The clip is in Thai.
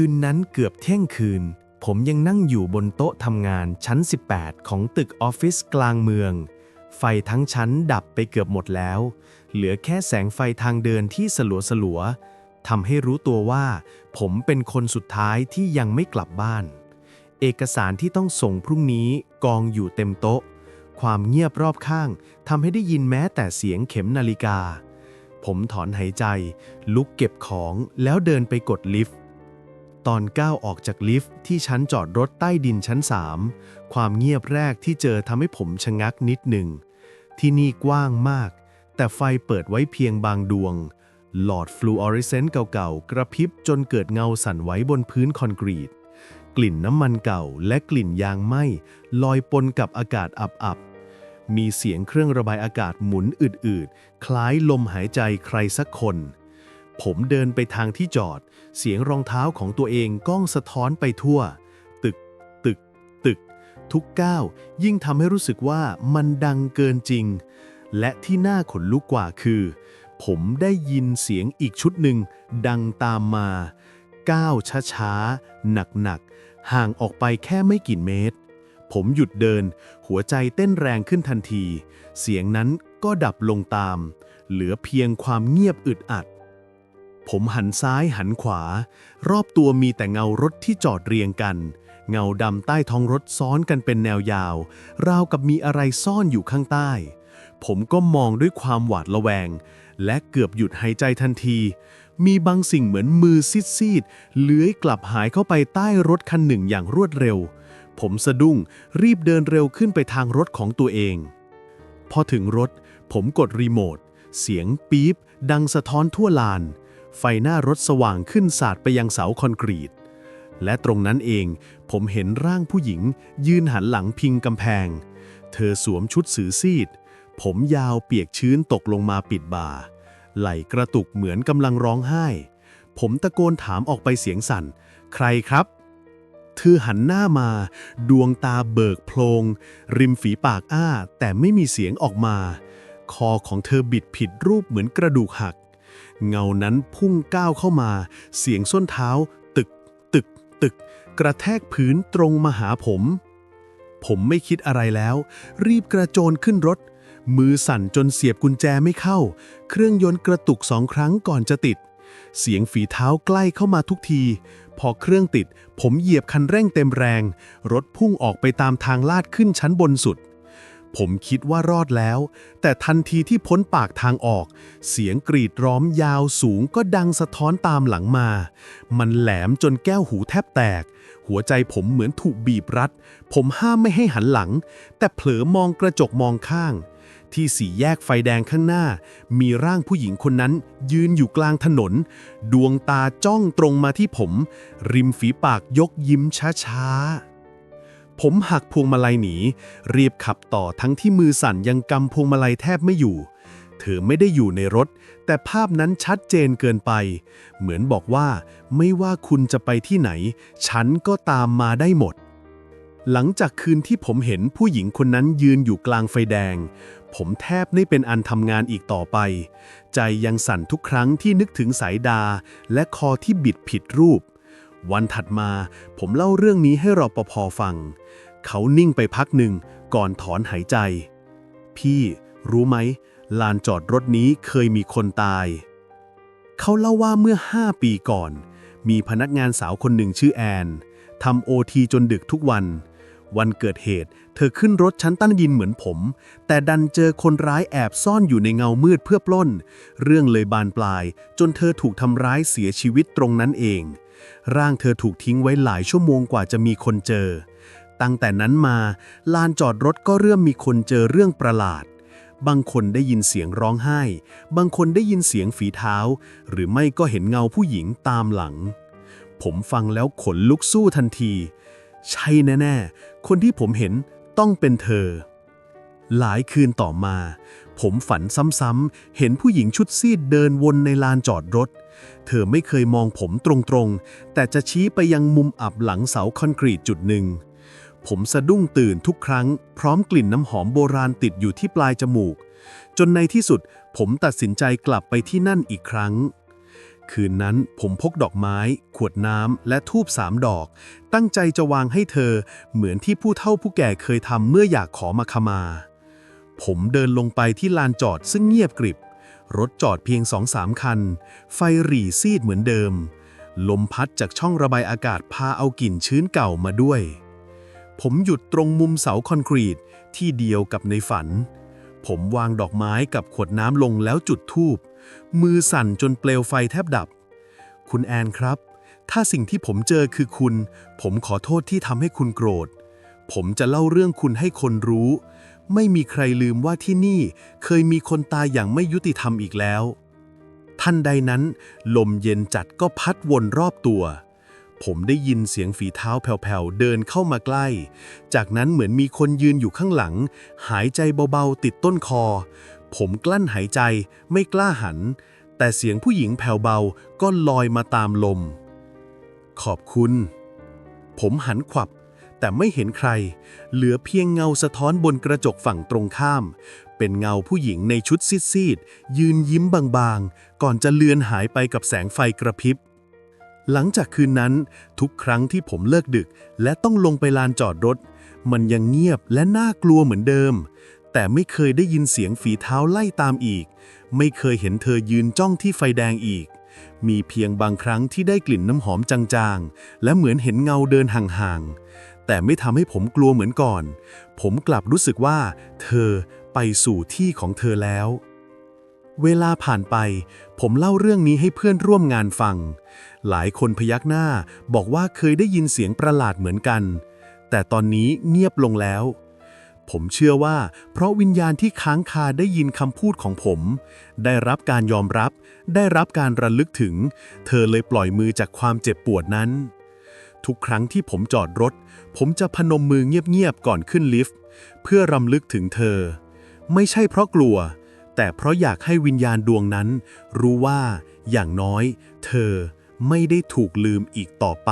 คืนนั้นเกือบเที่ยงคืน ผมยังนั่งอยู่บนโต๊ะทำงานชั้น 18 ของตึกออฟฟิศกลางเมือง ไฟทั้งชั้นดับไปเกือบหมดแล้ว เหลือแค่แสงไฟทางเดินที่สลัวสลัวทำให้รู้ตัวว่า ผมเป็นคนสุดท้ายที่ยังไม่กลับบ้าน เอกสารที่ต้องส่งพรุ่งนี้กองอยู่เต็มโต๊ะ ความเงียบรอบข้างทำให้ได้ยินแม้แต่เสียงเข็มนาฬิกา ผมถอนหายใจ ลุกเก็บของแล้วเดินไปกดลิฟต์ ตอนก้าวออกจากลิฟต์ที่ชั้นจอดรถใต้ดินชั้น3ความเงียบแรกที่เจอทำให้ผมชะงักนิดหนึ่ง ที่นี่กว้างมาก แต่ไฟเปิดไว้เพียงบางดวง หลอดฟลูออเรสเซนต์เก่าๆ กระพริบจนเกิดเงาสั่นไหวบนพื้นคอนกรีต กลิ่นน้ำมันเก่าและกลิ่นยางไหม้ลอยปนกับอากาศอับๆ มีเสียงเครื่องระบายอากาศหมุนอืดๆ คล้ายลมหายใจใครสักคน ผมเดินไปทางที่จอด เสียงรองเท้าของตัวเองก้องสะท้อนไปทั่ว ตึก ตึก ตึก ทุกก้าว ยิ่งทำให้รู้สึกว่ามันดังเกินจริง และที่น่าขนลุกกว่าคือ ผมได้ยินเสียงอีกชุดหนึ่ง ดังตามมา ก้าวช้าๆ หนักๆ ห่างออกไปแค่ไม่กี่เมตร ผมหยุดเดิน หัวใจเต้นแรงขึ้นทันที เสียงนั้นก็ดับลงตาม เหลือเพียงความเงียบอึดอัด ผมหันซ้ายหันขวา รอบตัวมีแต่เงารถที่จอดเรียงกัน เงาดำใต้ท้องรถซ้อนกันเป็นแนวยาว ราวกับมีอะไรซ่อนอยู่ข้างใต้ ผมก็มองด้วยความหวาดระแวง และเกือบหยุดหายใจทันที มีบางสิ่งเหมือนมือซีดๆเลื้อยกลับหายเข้าไปใต้รถคันหนึ่งอย่างรวดเร็ว ผมสะดุ้งรีบเดินเร็วขึ้นไปทางรถของตัวเอง พอถึงรถ ผมกดรีโมทเสียงปี๊บดังสะท้อนทั่วลาน ไฟหน้ารถสว่างขึ้นสาดไปยังเสาคอนกรีต และตรงนั้นเองผมเห็นร่างผู้หญิง ยืนหันหลังพิงกำแพง เธอสวมชุดสือซีด ผมยาวเปียกชื้นตกลงมาปิดบ่า ไหล่กระตุกเหมือนกำลังร้องไห้ ผมตะโกนถามออกไปเสียงสั่น ใครครับ เธอหันหน้ามา ดวงตาเบิกโพลง ริมฝีปากอ้า แต่ไม่มีเสียงออกมา คอของเธอบิดผิดรูปเหมือนกระดูกหัก เงานั้นพุ่งก้าวเข้ามา เสียงส้นเท้า ตึก ตึก ตึก กระแทกพื้นตรงมาหาผม ผมไม่คิดอะไรแล้ว รีบกระโจนขึ้นรถ มือสั่นจนเสียบกุญแจไม่เข้า เครื่องยนต์กระตุกสองครั้งก่อนจะติด เสียงฝีเท้าใกล้เข้ามาทุกที พอเครื่องติด ผมเหยียบคันเร่งเต็มแรง รถพุ่งออกไปตามทางลาดขึ้นชั้นบนสุด ผมคิดว่ารอดแล้ว แต่ทันทีที่พ้นปากทางออก เสียงกรีดร้องยาวสูงก็ดังสะท้อนตามหลังมา มันแหลมจนแก้วหูแทบแตก หัวใจผมเหมือนถูกบีบรัด ผมห้ามไม่ให้หันหลัง แต่เผลอมองกระจกมองข้าง ที่สี่แยกไฟแดงข้างหน้า มีร่างผู้หญิงคนนั้น ยืนอยู่กลางถนน ดวงตาจ้องตรงมาที่ผม ริมฝีปากยกยิ้มช้าๆ ผมหักพวงมาลัยหนี รีบขับต่อทั้งที่มือสั่นยังกำพวงมาลัยแทบไม่อยู่ เธอไม่ได้อยู่ในรถ แต่ภาพนั้นชัดเจนเกินไป เหมือนบอกว่า ไม่ว่าคุณจะไปที่ไหน ฉันก็ตามมาได้หมด หลังจากคืนที่ผมเห็นผู้หญิงคนนั้นยืนอยู่กลางไฟแดง ผมแทบไม่เป็นอันทำงานอีกต่อไป ใจยังสั่นทุกครั้งที่นึกถึงสายดา และคอที่บิดผิดรูป วันถัดมาผมเล่าเรื่องนี้ให้รปภฟัง เขานิ่งไปพักหนึ่งก่อนถอนหายใจ พี่รู้ไหม ลานจอดรถนี้เคยมีคนตาย เขาเล่าว่าเมื่อ 5 ปีก่อน มีพนักงานสาวคนหนึ่งชื่อแอนทำโอทีจนดึกทุกวัน วันเกิดเหตุ เธอขึ้นรถชั้นตั้งยินเหมือนผม แต่ดันเจอคนร้ายแอบซ่อนอยู่ในเงามืดเพื่อปล้น เรื่องเลยบานปลาย จนเธอถูกทำร้ายเสียชีวิตตรงนั้นเอง ร่างเธอถูกทิ้งไว้หลายชั่วโมงกว่าจะมีคนเจอ ตั้งแต่นั้นมาลานจอดรถก็เริ่มมีคนเจอเรื่องประหลาด บางคนได้ยินเสียงร้องไห้ บางคนได้ยินเสียงฝีเท้า หรือไม่ก็เห็นเงาผู้หญิงตามหลัง ผมฟังแล้วขนลุกสู้ทันที ใช่แน่ ๆ คนที่ผมเห็นต้องเป็นเธอ หลายคืนต่อมา ผมฝันซ้ำๆ เห็นผู้หญิงชุดซีดเดินวนในลานจอดรถ เธอไม่เคยมองผมตรงๆ แต่จะชี้ไปยังมุมอับหลังเสาคอนกรีตจุดหนึ่ง ผมสะดุ้งตื่นทุกครั้ง พร้อมกลิ่นน้ำหอมโบราณติดอยู่ที่ปลายจมูก จนในที่สุดผมตัดสินใจกลับไปที่นั่นอีกครั้ง คืนนั้นผมพกดอกไม้ ขวดน้ำและทูบสามดอก ตั้งใจจะวางให้เธอ เหมือนที่ผู้เฒ่าผู้แก่เคยทำเมื่ออยากขอมาขมา ผมเดินลงไปที่ลานจอดซึ่งเงียบกริบ รถจอดเพียงสองสามคัน ไฟหรี่ซีดเหมือนเดิม ลมพัดจากช่องระบายอากาศพาเอากลิ่นชื้นเก่ามาด้วย ผมหยุดตรงมุมเสาคอนกรีตที่เดียวกับในฝัน ผมวางดอกไม้กับขวดน้ำลงแล้วจุดธูป มือสั่นจนเปลวไฟแทบดับ คุณแอนครับ ถ้าสิ่งที่ผมเจอคือคุณ ผมขอโทษที่ทำให้คุณโกรธ ผมจะเล่าเรื่องคุณให้คนรู้ ไม่มีใครลืมว่าที่นี่เคยมีคนตายอย่างไม่ยุติธรรมอีกแล้วทันใดนั้น ลมเย็นจัดก็พัดวนรอบตัว ผมได้ยินเสียงฝีเท้าแผ่วๆ เดินเข้ามาใกล้ จากนั้นเหมือนมีคนยืนอยู่ข้างหลัง หายใจเบาๆ ติดต้นคอ ผมกลั้นหายใจไม่กล้าหัน แต่เสียงผู้หญิงแผ่วเบาก็ลอยมาตามลม ขอบคุณ ผมหันขวับ แต่ไม่เห็นใคร เหลือเพียงเงาสะท้อนบนกระจกฝั่งตรงข้าม เป็นเงาผู้หญิงในชุดซีดๆ ยืนยิ้มบางๆ ก่อนจะเลือนหายไปกับแสงไฟกระพริบ หลังจากคืนนั้น ทุกครั้งที่ผมเลิกดึก และต้องลงไปลานจอดรถ มันยังเงียบและน่ากลัวเหมือนเดิม แต่ไม่เคยได้ยินเสียงฝีเท้าไล่ตามอีก ไม่เคยเห็นเธอยืนจ้องที่ไฟแดงอีกมีเพียงบางครั้งที่ได้กลิ่นน้ำหอมจางๆ และเหมือนเห็นเงาเดินห่างๆ แต่ไม่ทำให้ผมกลัวเหมือนก่อน ผมกลับรู้สึกว่า เธอไปสู่ที่ของเธอแล้ว เวลาผ่านไป ผมเล่าเรื่องนี้ให้เพื่อนร่วมงานฟัง หลายคนพยักหน้าบอกว่าเคยได้ยินเสียงประหลาดเหมือนกัน แต่ตอนนี้เงียบลงแล้ว ผมเชื่อว่า เพราะวิญญาณที่ค้างคาได้ยินคำพูดของผม ได้รับการยอมรับ ได้รับการระลึกถึง เธอเลยปล่อยมือจากความเจ็บปวดนั้น ทุกครั้งที่ผมจอดรถ ผมจะพนมมือเงียบๆก่อนขึ้นลิฟต์ เพื่อรำลึกถึงเธอ ไม่ใช่เพราะกลัว แต่เพราะอยากให้วิญญาณดวงนั้น รู้ว่าอย่างน้อย เธอไม่ได้ถูกลืมอีกต่อไป